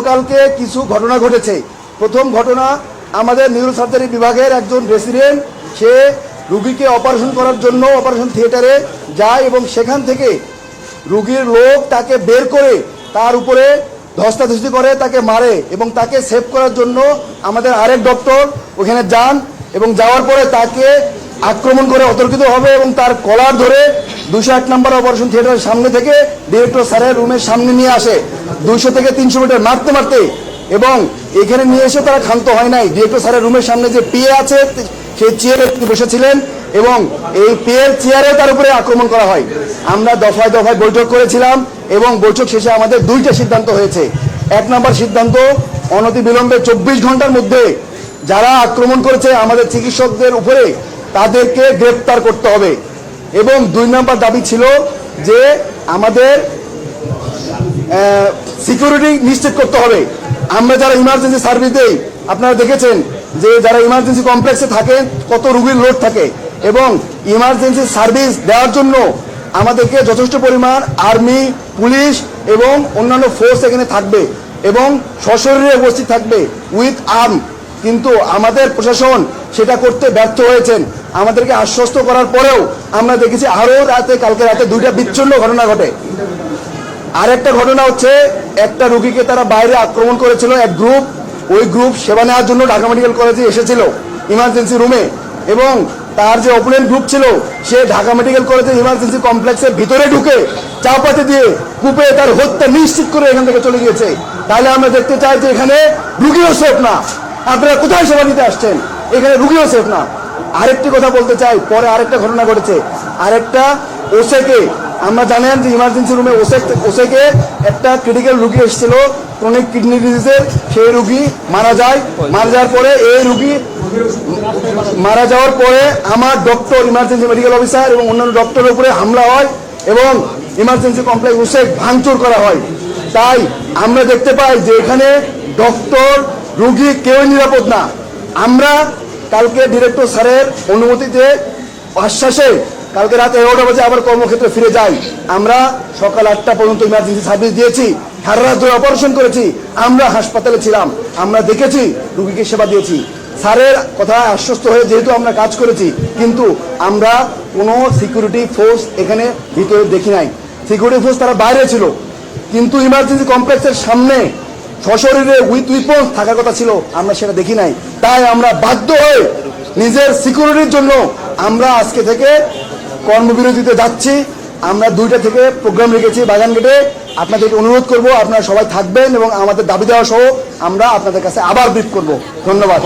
গতকালকে কিছু ঘটনা ঘটেছে। প্রথম ঘটনা, আমাদের নিউরো সার্জারি বিভাগের একজন রেসিডেন্ট সে রুগীকে অপারেশন করার জন্য অপারেশন থিয়েটারে যায় এবং সেখান থেকে রুগীর লোক তাকে বের করে তার উপরে ধস্তাধস্তি করে, তাকে মারে এবং তাকে সেভ করার জন্য আমাদের আরেক ডক্টর ওখানে যান এবং যাওয়ার পরে তাকে আক্রমণ করে অতর্কিত হবে এবং তার কলার ধরে দুশো এক নম্বর অপারেশন থিয়েটারের সামনে থেকে ডিরেক্টর স্যারের রুমের সামনে নিয়ে আসে। দুইশো থেকে তিনশো মিটার মারতে মারতে এবং এখানে নিয়ে এসে তারা ক্ষান্ত হয় নাই। ডিরেক্টর স্যারের রুমের সামনে যে পিএ আছে, সেই চেয়ারে বসেছিলেন এবং এই পিএর চেয়ারে তার উপরে আক্রমণ করা হয়। আমরা দফায় দফায় বৈঠক করেছিলাম এবং বৈঠক শেষে আমাদের দুইটা সিদ্ধান্ত হয়েছে। এক নম্বর সিদ্ধান্ত অনতি বিলম্বে চব্বিশ ঘণ্টার মধ্যে যারা আক্রমণ করেছে আমাদের চিকিৎসকদের উপরে তাদেরকে গ্রেপ্তার করতে হবে। এবং দুই নম্বর দাবি ছিল যে আমাদের সিকিউরিটি নিশ্চিত করতে হবে। আমরা যারা ইমার্জেন্সি সার্ভিস দেই, আপনারা দেখেছেন যে যারা ইমার্জেন্সি কমপ্লেক্সে থাকেন কত রুগীর লোড থাকে এবং ইমার্জেন্সি সার্ভিস দেওয়ার জন্য আমাদেরকে যথেষ্ট পরিমাণ আর্মি পুলিশ এবং অন্যান্য ফোর্স এখানে থাকবে এবং সশরীরে উপস্থিত থাকবে উইথ আর্ম কিন্তু আমাদের প্রশাসন সেটা করতে ব্যর্থ হয়েছেন। আমাদেরকে আশ্বস্ত করার পরেও আমরা দেখেছি আরও রাতে, কালকে রাতে দুইটা বিচ্ছিন্ন ঘটনা ঘটে। আরেকটা ঘটনা হচ্ছে, একটা রুগীকে তারা বাইরে আক্রমণ করেছিল এক গ্রুপ। ওই গ্রুপ সেবা নেওয়ার জন্য ঢাকা মেডিকেল কলেজে এসেছিল, ইমার্জেন্সি রুমে। এবং তার যে অপোনেন্ট গ্রুপ ছিল, সে ঢাকা মেডিকেল কলেজের ইমার্জেন্সি কমপ্লেক্সের ভিতরে ঢুকে চাপাতে দিয়ে কূপে তার হত্যা নিশ্চিত করে এখান থেকে চলে গিয়েছে। তাহলে আমরা দেখতে চাই যে এখানে রুগীও সেফ না। আপনারা কোথায় সেবা নিতে আসছেন? এখানে রুগীও সেফ না। আরেকটি কথা বলতে চাই, পরে আরেকটা ঘটনা ঘটেছে। আরেকটা ওসেকে, আমরা জানেন যে ইমার্জেন্সি রুমে ওসেক, ওসেকে একটা ক্রিটিক্যাল রুগী এসেছিল ক্রনিক কিডনি ডিজিজের সেই রুগী মারা যায়। মারা যাওয়ার পরে এই রুগী মারা যাওয়ার পরে আমার ডক্টর ইমার্জেন্সি মেডিকেল অফিসার এবং অন্যান্য ডক্টরের উপরে হামলা হয় এবং ইমার্জেন্সি কমপ্লেক্স ওসেক ভাঙচুর করা হয়। তাই আমরা দেখতে পাই যে এখানে ডক্টর রুগী কেউই নিরাপদ না। আমরা কালকে ডিরেক্টর স্যারের অনুমতিতে আশ্বাসে কালকে রাত এগারোটা বাজে আবার কর্মক্ষেত্রে ফিরে যাই। আমরা সকাল আটটা পর্যন্ত ইমার্জেন্সি সার্ভিস দিয়েছি, সারা রাত ধরে অপারেশন করেছি, আমরা হাসপাতালে ছিলাম, আমরা দেখেছি, রুগীকে সেবা দিয়েছি। স্যারের কথায় আশ্বস্ত হয়ে যেহেতু আমরা কাজ করেছি, কিন্তু আমরা কোনো সিকিউরিটি ফোর্স এখানে ভিতরে দেখি নাই। সিকিউরিটি ফোর্স তারা বাইরে ছিল, কিন্তু ইমার্জেন্সি কমপ্লেক্সের সামনে সশরীরে উইথ উইপন্স থাকার কথা ছিল, আমরা সেটা দেখি নাই। তাই আমরা বাধ্য হয়ে নিজের সিকিউরিটির জন্য আমরা আজকে থেকে কর্মবিরতিতে যাচ্ছি। আমরা দুইটা থেকে প্রোগ্রাম রেখেছি বাগান গেটে আপনাদেরকে অনুরোধ করব, আপনারা সবাই থাকবেন এবং আমাদের দাবি দেওয়া সহ আমরা আপনাদের কাছে আবার ব্রিফ করব। ধন্যবাদ।